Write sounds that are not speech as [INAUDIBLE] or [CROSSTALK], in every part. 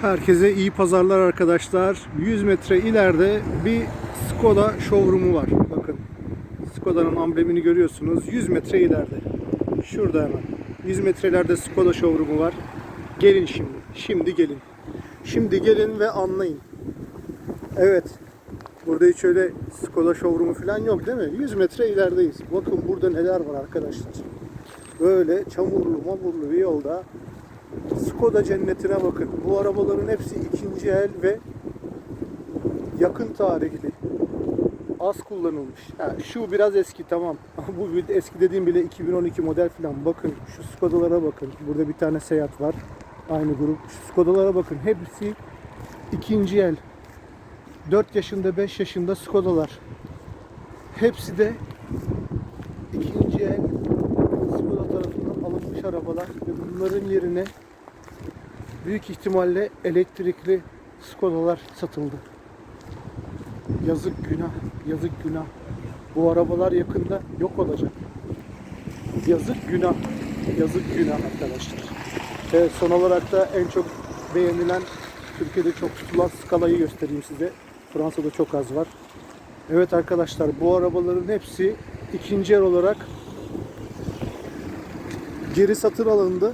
Herkese iyi pazarlar arkadaşlar. 100 metre ileride bir Skoda showroom'u var. Bakın. Skoda'nın amblemini görüyorsunuz. 100 metre ileride. Şurada hemen. 100 metre ileride Skoda showroom'u var. Gelin şimdi. Şimdi gelin. Şimdi gelin ve anlayın. Evet. Burada hiç öyle Skoda showroom'u falan yok değil mi? 100 metre ilerideyiz. Bakın burada neler var arkadaşlar. Böyle çamurlu mamurlu bir yolda Skoda cennetine bakın. Bu arabaların hepsi ikinci el ve yakın tarihli. Az kullanılmış. Ha, şu biraz eski tamam. [LAUGHS] Bu eski dediğim bile 2012 model falan. Bakın şu Skoda'lara bakın. Burada bir tane Seat var. Aynı grup. Şu Skoda'lara bakın. Hepsi ikinci el. 4 yaşında 5 yaşında Skoda'lar. Hepsi de ikinci el alınmış arabalar ve bunların yerine büyük ihtimalle elektrikli Skoda'lar satıldı. Yazık günah, yazık günah. Bu arabalar yakında yok olacak. Yazık günah, yazık günah arkadaşlar. Evet, son olarak da en çok beğenilen, Türkiye'de çok tutulan skalayı göstereyim size. Fransa'da çok az var. Evet arkadaşlar bu arabaların hepsi ikinci el olarak geri satın alındı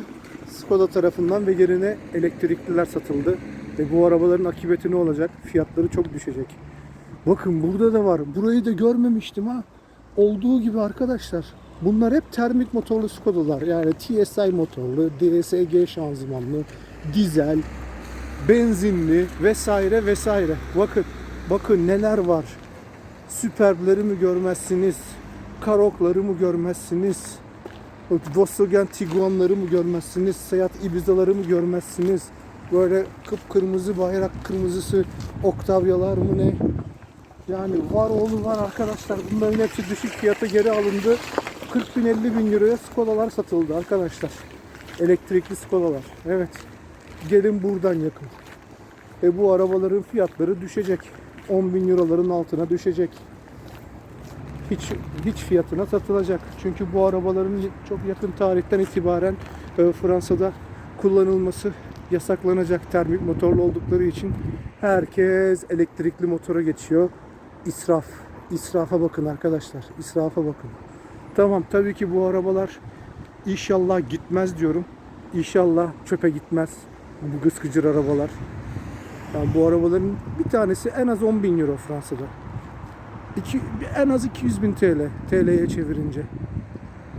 Skoda tarafından ve yerine elektrikliler satıldı. Ve bu arabaların akıbeti ne olacak? Fiyatları çok düşecek. Bakın burada da var. Burayı da görmemiştim ha. Olduğu gibi arkadaşlar. Bunlar hep termik motorlu Skoda'lar. Yani TSI motorlu, DSG şanzımanlı, dizel, benzinli vesaire vesaire. Bakın, bakın neler var. Superb'leri mi görmezsiniz? Karokları mı görmezsiniz? Volkswagen Tiguan'ları mı görmezsiniz? Seat Ibiza'ları mı görmezsiniz? Böyle kıpkırmızı bayrak kırmızısı Octavia'lar mı ne? Yani var oğlu var arkadaşlar. Bunların hepsi düşük fiyata geri alındı. 40 bin 50 bin euroya Skoda'lar satıldı arkadaşlar. Elektrikli Skoda'lar. Evet. Gelin buradan yakın. E bu arabaların fiyatları düşecek. 10 bin euroların altına düşecek hiç hiç fiyatına satılacak. Çünkü bu arabaların çok yakın tarihten itibaren e, Fransa'da kullanılması yasaklanacak termik motorlu oldukları için herkes elektrikli motora geçiyor. İsraf. İsrafa bakın arkadaşlar. İsrafa bakın. Tamam tabii ki bu arabalar inşallah gitmez diyorum. İnşallah çöpe gitmez. Bu gıskıcır arabalar. Yani bu arabaların bir tanesi en az 10 bin euro Fransa'da. İki, en az 200 bin TL TL'ye çevirince.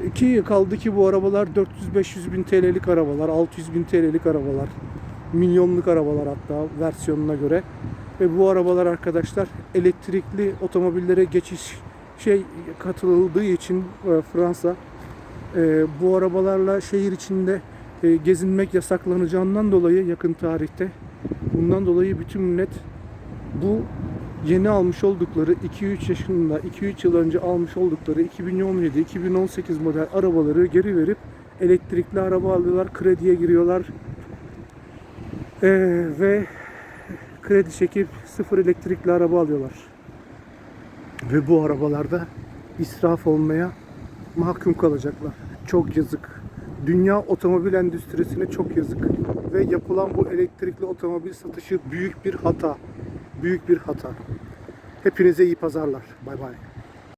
İki kaldı ki bu arabalar 400-500 bin TL'lik arabalar, 600 bin TL'lik arabalar, milyonluk arabalar hatta versiyonuna göre. Ve bu arabalar arkadaşlar elektrikli otomobillere geçiş şey katıldığı için e, Fransa e, bu arabalarla şehir içinde e, gezinmek yasaklanacağından dolayı yakın tarihte bundan dolayı bütün millet bu yeni almış oldukları 2-3 yaşında 2-3 yıl önce almış oldukları 2017-2018 model arabaları geri verip elektrikli araba alıyorlar, krediye giriyorlar Ee, ve kredi çekip sıfır elektrikli araba alıyorlar. Ve bu arabalarda israf olmaya mahkum kalacaklar. Çok yazık. Dünya otomobil endüstrisine çok yazık. Ve yapılan bu elektrikli otomobil satışı büyük bir hata. Büyük bir hata. Hepinize iyi pazarlar. Bay bay.